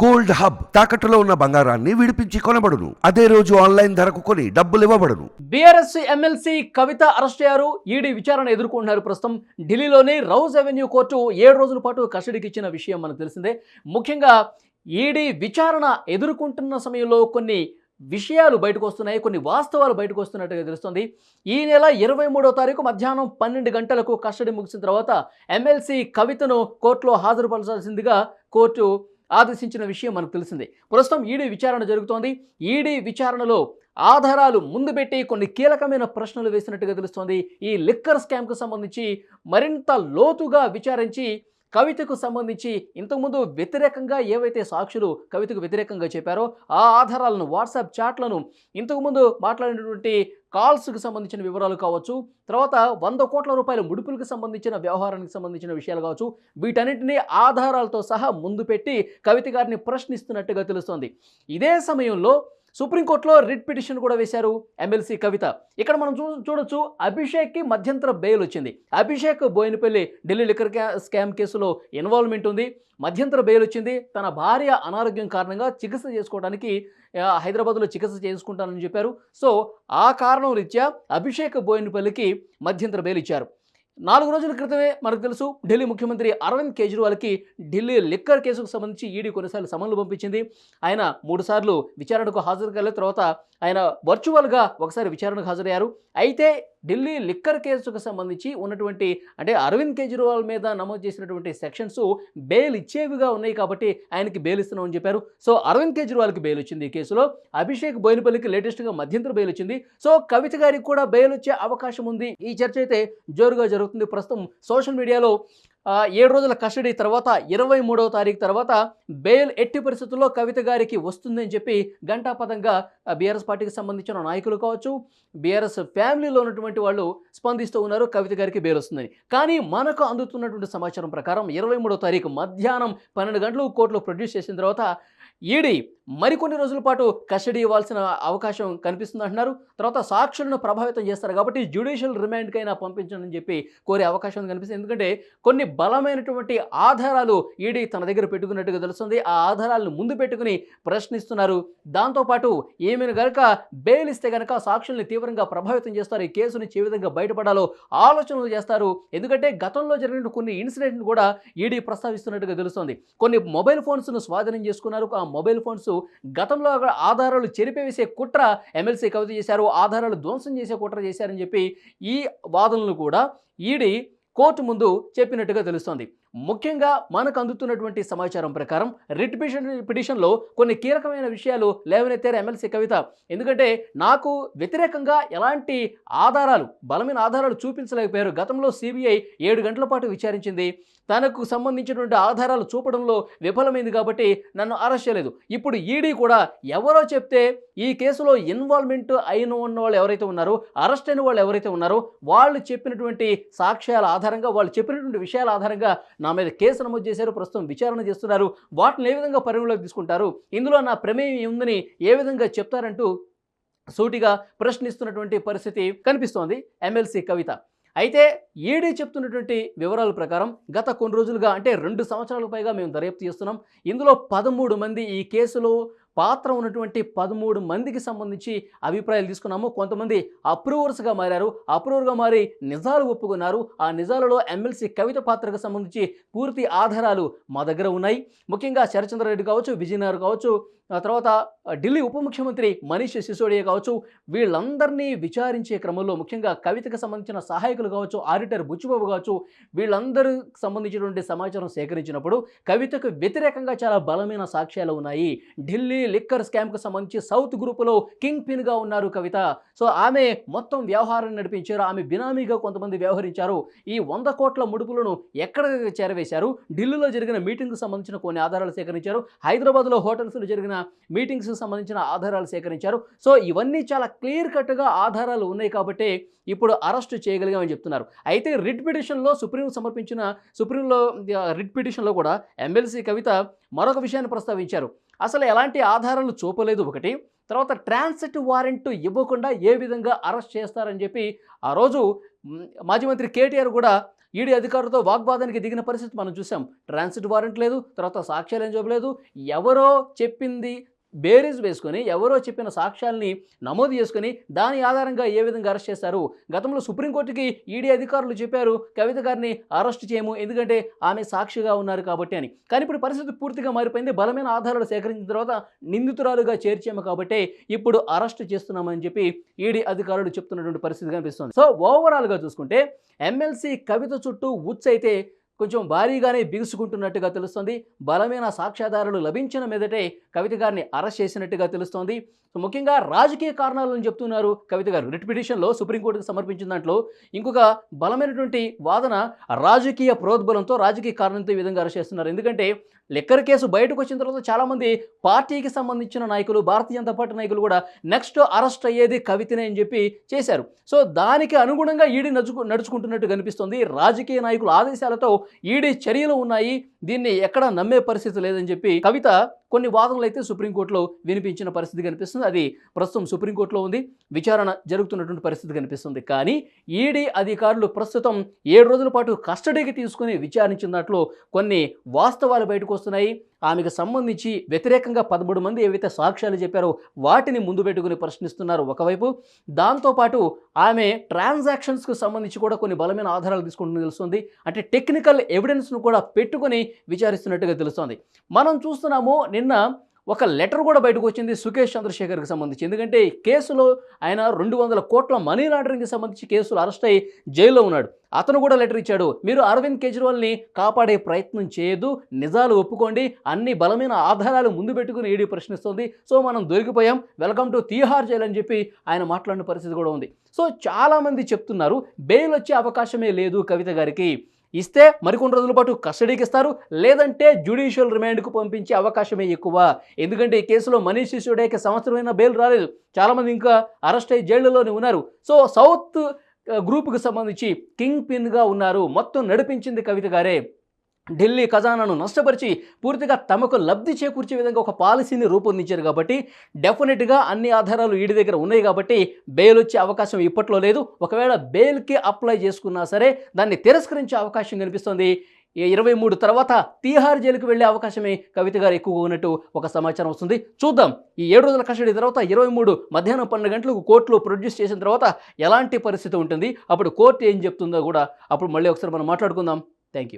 Gold hub తాకట్టులో ఉన్న బంగారాన్ని విడిపించి కొనబడును. అదే రోజు ఆన్లైన్ ధరకు కొని డబ్బులు ఇవ్వబడును. బీఆర్ఎస్ ఎమ్మెల్సీ కవిత అరెస్ట్ అయ్యారు. ఈడీ విచారణ ఎదుర్కొంటున్నారు ప్రస్తుతం. ఢిల్లీలోని రౌజ్ అవెన్యూ కోర్టు ఏడు రోజుల పాటు కస్టడీకి ఇచ్చిన విషయం మనకు తెలిసిందే. ముఖ్యంగా ఈడీ విచారణ ఎదుర్కొంటున్న సమయంలో కొన్ని విషయాలు బయటకు వస్తున్నాయి. కొన్ని వాస్తవాలు బయటకు వస్తున్నట్టుగా తెలుస్తుంది. ఈ నెల ఇరవై మూడో తారీఖు మధ్యాహ్నం పన్నెండు గంటలకు కస్టడీ ముగిసిన తర్వాత ఎమ్మెల్సీ కవితను కోర్టులో హాజరుపరచాల్సిందిగా కోర్టు ఆదేశించిన విషయం మనకు తెలిసిందే. ప్రస్తుతం ఈడీ విచారణ జరుగుతోంది. ఈడీ విచారణలో ఆధారాలు ముందు పెట్టి కొన్ని కీలకమైన ప్రశ్నలు వేసినట్టుగా తెలుస్తోంది. ఈ లిక్కర్ స్కామ్కు సంబంధించి మరింత లోతుగా విచారించి కవితకు సంబంధించి ఇంతకుముందు వ్యతిరేకంగా ఏవైతే సాక్షులు కవితకు వ్యతిరేకంగా చెప్పారో ఆ ఆధారాలను వాట్సాప్ చాట్లను ఇంతకుముందు మాట్లాడినటువంటి కాల్స్కి సంబంధించిన వివరాలు కావచ్చు తర్వాత వంద కోట్ల రూపాయల ముడుపులకు సంబంధించిన వ్యవహారానికి సంబంధించిన విషయాలు కావచ్చు వీటన్నిటినీ ఆధారాలతో సహా ముందు పెట్టి కవిత గారిని ప్రశ్నిస్తున్నట్టుగా తెలుస్తోంది. ఇదే సమయంలో సుప్రీంకోర్టులో రిట్ పిటిషన్ కూడా వేశారు ఎమ్మెల్సీ కవిత. ఇక్కడ మనం చూ చూడొచ్చు అభిషేక్కి మధ్యంతర బెయిల్ వచ్చింది. అభిషేక్ బోయినపల్లి ఢిల్లీ లిక్కర్ స్కామ్ కేసులో ఇన్వాల్వ్మెంట్ ఉంది. మధ్యంతర బెయిల్ వచ్చింది. తన భార్య అనారోగ్యం కారణంగా చికిత్స చేసుకోవడానికి హైదరాబాద్లో చికిత్స చేసుకుంటానని చెప్పారు. సో ఆ కారణం రీత్యా అభిషేక్ బోయినపల్లికి మధ్యంతర బెయిల్ ఇచ్చారు. నాలుగు రోజుల క్రితమే మనకు తెలుసు ఢిల్లీ ముఖ్యమంత్రి అరవింద్ కేజ్రీవాల్కి ఢిల్లీ లిక్కర్ కేసుకు సంబంధించి ఈడీ కొన్నిసార్లు సమన్లు పంపించింది. ఆయన మూడుసార్లు విచారణకు హాజరు కాలేదు తర్వాత ఆయన వర్చువల్గా ఒకసారి విచారణకు హాజరయ్యారు. అయితే ఢిల్లీ లిక్కర్ కేసుకు సంబంధించి ఉన్నటువంటి అంటే అరవింద్ కేజ్రీవాల్ మీద నమోదు చేసినటువంటి సెక్షన్స్ బెయిల్ ఇచ్చేవిగా ఉన్నాయి కాబట్టి ఆయనకి బెయిల్ ఇస్తున్నామని చెప్పారు. సో అరవింద్ కేజ్రీవాల్కి బెయిల్ వచ్చింది ఈ కేసులో. అభిషేక్ బోయినపల్లికి లేటెస్ట్గా మధ్యంతర బెయిల్ వచ్చింది. సో కవిత గారికి కూడా బెయిల్ వచ్చే అవకాశం ఉంది. ఈ చర్చ అయితే జోరుగా జరుగుతుంది. ప్రస్తుతం సోషల్ మీడియాలో ఏడు రోజుల కస్టడీ తర్వాత ఇరవై మూడవ తారీఖు తర్వాత బెయిల్ ఎట్టి పరిస్థితుల్లో కవిత గారికి వస్తుందని చెప్పి గంటాపదంగా బీఆర్ఎస్ పార్టీకి సంబంధించిన నాయకులు కావచ్చు బీఆర్ఎస్ ఫ్యామిలీలో ఉన్నటువంటి వాళ్ళు స్పందిస్తూ ఉన్నారు కవిత గారికి బెయిల్ వస్తుందని. కానీ మనకు అందుతున్నటువంటి సమాచారం ప్రకారం ఇరవై మూడవ తారీఖు మధ్యాహ్నం పన్నెండు గంటలు కోర్టులో ప్రొడ్యూస్ చేసిన తర్వాత ఈడీ మరికొన్ని రోజుల పాటు కస్టడీ ఇవ్వాల్సిన అవకాశం కనిపిస్తుంది అంటున్నారు. తర్వాత సాక్షులను ప్రభావితం చేస్తారు కాబట్టి జ్యుడిషియల్ రిమాండ్కైనా పంపించండి అని చెప్పి కోరే అవకాశం కనిపిస్తుంది. ఎందుకంటే కొన్ని బలమైనటువంటి ఆధారాలు ఈడీ తన దగ్గర పెట్టుకున్నట్టుగా తెలుస్తుంది. ఆ ఆధారాలను ముందు పెట్టుకుని ప్రశ్నిస్తున్నారు. దాంతోపాటు ఏమైనా గనక బెయిల్ ఇస్తే గనక సాక్షుల్ని తీవ్రంగా ప్రభావితం చేస్తారు. ఈ కేసు నుంచి ఏ విధంగా బయటపడాలో ఆలోచనలు చేస్తారు. ఎందుకంటే గతంలో జరిగిన కొన్ని ఇన్సిడెంట్ను కూడా ఈడీ ప్రస్తావిస్తున్నట్టుగా తెలుస్తుంది. కొన్ని మొబైల్ ఫోన్స్ను స్వాధీనం చేసుకున్నారు. ఆ మొబైల్ ఫోన్స్ గతంలో ఆధారాలు చెరిపివేసే కుట్ర ఎమ్మెల్సీ కవిత చేశారు ఆధారాలు ధ్వంసం చేసే కుట్ర చేశారని చెప్పి ఈ వాదనలు కూడా ఈడీ కోర్టు ముందు చెప్పినట్టుగా తెలుస్తోంది. ముఖ్యంగా మనకు అందుతున్నటువంటి సమాచారం ప్రకారం రిట్ పిటిషన్ పిటిషన్లో కొన్ని కీలకమైన విషయాలు లేవనెత్తారు ఎమ్మెల్సీ కవిత. ఎందుకంటే నాకు వ్యతిరేకంగా ఎలాంటి ఆధారాలు బలమైన ఆధారాలు చూపించలేకపోయారు. గతంలో సిబిఐ ఏడు గంటల పాటు విచారించింది. తనకు సంబంధించినటువంటి ఆధారాలు చూపడంలో విఫలమైంది కాబట్టి నన్ను అరెస్ట్ చేయలేదు. ఇప్పుడు ఈడీ కూడా ఎవరో చెప్తే ఈ కేసులో ఇన్వాల్వ్మెంట్ అయిన ఉన్న వాళ్ళు ఎవరైతే ఉన్నారో అరెస్ట్ అయిన వాళ్ళు ఎవరైతే ఉన్నారో వాళ్ళు చెప్పినటువంటి సాక్ష్యాల ఆధారంగా వాళ్ళు చెప్పినటువంటి విషయాల ఆధారంగా నా మీద కేసు నమోదు చేశారు ప్రస్తుతం విచారణ చేస్తున్నారు. వాటిని ఏ విధంగా పరిగణలోకి తీసుకుంటారు? ఇందులో నా ప్రమేయం ఉందని ఏ విధంగా చెప్తారంటూ సూటిగా ప్రశ్నిస్తున్నటువంటి పరిస్థితి కనిపిస్తోంది. ఎమ్మెల్సీ కవిత. అయితే ఈడీ చెప్తున్నటువంటి వివరాల ప్రకారం గత కొన్ని రోజులుగా అంటే రెండు సంవత్సరాల పైగా మేము దర్యాప్తు చేస్తున్నాం. ఇందులో పదమూడు మంది ఈ కేసులో పాత్ర ఉన్నటువంటి పదమూడు మందికి సంబంధించి అభిప్రాయాలు తీసుకున్నాము. కొంతమంది అప్రూవర్స్గా మారారు. అప్రూవర్గా మారి నిజాలు ఒప్పుకున్నారు. ఆ నిజాలలో ఎమ్మెల్సీ కవిత పాత్రకు సంబంధించి పూర్తి ఆధారాలు మా దగ్గర ఉన్నాయి. ముఖ్యంగా శరచంద్ర రెడ్డి కావచ్చు విజయనగర్ కావచ్చు ఆ తర్వాత ఢిల్లీ ఉప ముఖ్యమంత్రి మనీష్ సిసోడియా కావచ్చు వీళ్ళందరినీ విచారించే క్రమంలో ముఖ్యంగా కవితకు సంబంధించిన సహాయకులు కావచ్చు ఆడిటర్ బుచ్చిబాబు కావచ్చు వీళ్ళందరూ సంబంధించినటువంటి సమాచారం సేకరించినప్పుడు కవితకు వ్యతిరేకంగా చాలా బలమైన సాక్ష్యాలు ఉన్నాయి. ఢిల్లీ లిక్కర్ స్కామ్కు సంబంధించి సౌత్ గ్రూపులో కింగ్ పిన్గా ఉన్నారు కవిత. సో ఆమె మొత్తం వ్యవహారాన్ని నడిపించారు. ఆమె బినామీగా కొంతమంది వ్యవహరించారు. ఈ వంద కోట్ల ముడుపులను ఎక్కడ చేరవేశారు? ఢిల్లీలో జరిగిన మీటింగ్కు సంబంధించిన కొన్ని ఆధారాలు సేకరించారు. హైదరాబాద్లో హోటల్స్లో జరిగిన మీటింగ్స్కి సంబంధించిన ఆధారాలు సేకరించారు. సో ఇవన్నీ చాలా క్లియర్ కట్గా ఆధారాలు ఉన్నాయి కాబట్టి ఇప్పుడు అరెస్ట్ చేయగలిగామని చెప్తున్నారు. అయితే రిట్ పిటిషన్లో సుప్రీం సమర్పించిన సుప్రీంలో రిట్ పిటిషన్లో కూడా ఎమ్మెల్సీ కవిత మరొక విషయాన్ని ప్రస్తావించారు. అసలు ఎలాంటి ఆధారాలు చూపలేదు ఒకటి తర్వాత ట్రాన్సిట్ వారెంట్ ఇవ్వకుండా ఏ విధంగా అరెస్ట్ చేస్తారని చెప్పి ఆ రోజు మాజీ మంత్రి కేటీఆర్ కూడా ఈడీ అధికారులతో వాగ్వాదానికి దిగిన పరిస్థితి మనం చూసాం. ట్రాన్సిట్ వారెంట్ లేదు తర్వాత సాక్ష్యాలు ఏం చూపలేదు ఎవరో చెప్పింది బేరీజ్ వేసుకొని ఎవరో చెప్పిన సాక్ష్యాల్ని నమోదు చేసుకొని దాని ఆధారంగా ఏ విధంగా అరెస్ట్ చేశారు గతంలో సుప్రీంకోర్టుకి ఈడీ అధికారులు చెప్పారు కవిత గారిని అరెస్ట్ చేయము ఎందుకంటే ఆమె సాక్షిగా ఉన్నారు కాబట్టి అని. కానీ ఇప్పుడు పరిస్థితి పూర్తిగా మారిపోయింది. బలమైన ఆధారాలు సేకరించిన తర్వాత నిందితురాలుగా చేర్చాము కాబట్టి ఇప్పుడు అరెస్ట్ చేస్తున్నామని చెప్పి ఈడీ అధికారులు చెప్తున్నటువంటి పరిస్థితి కనిపిస్తుంది. సో ఓవరాల్గా చూసుకుంటే ఎమ్మెల్సీ కవిత చుట్టూ ఉచ్చైతే అయితే కొంచెం భారీగానే బిగుసుకుంటున్నట్టుగా తెలుస్తుంది. బలమైన సాక్ష్యాధారాలు లభించిన మీదటే కవిత గారిని అరెస్ట్ చేసినట్టుగా తెలుస్తోంది. సో ముఖ్యంగా రాజకీయ కారణాలను చెప్తున్నారు కవిత గారు. రిట్ పిటిషన్లో సుప్రీంకోర్టుకు సమర్పించిన దాంట్లో ఇంకొక బలమైనటువంటి వాదన రాజకీయ ప్రోద్బలంతో రాజకీయ కారణంతో ఈ విధంగా అరెస్ట్ చేస్తున్నారు. ఎందుకంటే లిక్కర్ కేసు బయటకు వచ్చిన తర్వాత చాలామంది పార్టీకి సంబంధించిన నాయకులు భారతీయ జనతా పార్టీ నాయకులు కూడా నెక్స్ట్ అరెస్ట్ అయ్యేది కవితనే అని చెప్పి చేశారు. సో దానికి అనుగుణంగా ఈడీ నడుచుకు నడుచుకుంటున్నట్టు కనిపిస్తుంది. రాజకీయ నాయకుల ఆదేశాలతో ఈడీ చర్యలు ఉన్నాయి. దీన్ని ఎక్కడా నమ్మే పరిస్థితి లేదని చెప్పి కవిత కొన్ని వాదనలు అయితే సుప్రీంకోర్టులో వినిపించిన పరిస్థితి కనిపిస్తుంది. అది ప్రస్తుతం సుప్రీంకోర్టులో ఉంది. విచారణ జరుగుతున్నటువంటి పరిస్థితి కనిపిస్తుంది. కానీ ఈడీ అధికారులు ప్రస్తుతం ఏడు రోజుల పాటు కస్టడీకి తీసుకుని విచారించినట్లు కొన్ని వాస్తవాలు బయటకు వస్తున్నాయి. ఆమెకు సంబంధించి వ్యతిరేకంగా పదమూడు మంది ఏవైతే సాక్ష్యాలు చెప్పారో వాటిని ముందు పెట్టుకుని ప్రశ్నిస్తున్నారు. ఒకవైపు దాంతోపాటు ఆమె ట్రాన్సాక్షన్స్కు సంబంధించి కూడా కొన్ని బలమైన ఆధారాలు తీసుకుంటుంది తెలుస్తుంది. అంటే టెక్నికల్ ఎవిడెన్స్ను కూడా పెట్టుకొని విచారిస్తున్నట్టుగా తెలుస్తోంది. మనం చూస్తున్నాము నిన్న ఒక లెటర్ కూడా బయటకు వచ్చింది సుకేష్ చంద్రశేఖర్కి సంబంధించి. ఎందుకంటే కేసులో ఆయన రెండు వందల కోట్ల మనీ లాండరింగ్కి సంబంధించి కేసులు అరెస్ట్ అయ్యి జైల్లో ఉన్నాడు. అతను కూడా లెటర్ ఇచ్చాడు మీరు అరవింద్ కేజ్రీవాల్ని కాపాడే ప్రయత్నం చేయదు నిజాలు ఒప్పుకోండి అన్ని బలమైన ఆధారాలు ముందు పెట్టుకుని ఈడీ ప్రశ్నిస్తుంది. సో మనం దొరికిపోయాం వెల్కమ్ టు తీహార్ జైలు అని చెప్పి ఆయన మాట్లాడిన పరిస్థితి కూడా ఉంది. సో చాలామంది చెప్తున్నారు బెయిల్ వచ్చే అవకాశమే లేదు కవిత గారికి. ఇస్తే మరికొన్ని రోజుల పాటు కస్టడీకి ఇస్తారు. లేదంటే జ్యుడిషియల్ రిమాండ్కు పంపించే అవకాశమే ఎక్కువ. ఎందుకంటే ఈ కేసులో మనీష్ సిసోడియాకి సంవత్సరమైన బెయిల్ రాలేదు. చాలామంది ఇంకా అరెస్ట్ అయ్యి జైళ్ళలోనే ఉన్నారు. సో సౌత్ గ్రూప్కి సంబంధించి కింగ్ పిన్గా ఉన్నారు. మొత్తం నడిపించింది కవిత గారే. ఢిల్లీ ఖజానాను నష్టపరిచి పూర్తిగా తమకు లబ్ధి చేకూర్చే విధంగా ఒక పాలసీని రూపొందించారు కాబట్టి డెఫినెట్గా అన్ని ఆధారాలు ఈడి దగ్గర ఉన్నాయి కాబట్టి బెయిల్ వచ్చే అవకాశం ఇప్పట్లో లేదు. ఒకవేళ బెయిల్కి అప్లై చేసుకున్నా సరే దాన్ని తిరస్కరించే అవకాశం కనిపిస్తుంది. ఈ ఇరవై మూడు తర్వాత తీహార్ జైలుకు వెళ్ళే అవకాశమే కవిత గారు ఎక్కువగా ఉన్నట్టు ఒక సమాచారం వస్తుంది. చూద్దాం. ఈ ఏడు రోజుల కస్టడీ తర్వాత ఇరవై మూడు మధ్యాహ్నం పన్నెండు గంటలకు కోర్టులో ప్రొడ్యూస్ చేసిన తర్వాత ఎలాంటి పరిస్థితి ఉంటుంది? అప్పుడు కోర్టు ఏం చెప్తుందో కూడా అప్పుడు మళ్ళీ ఒకసారి మనం మాట్లాడుకుందాం. Thank you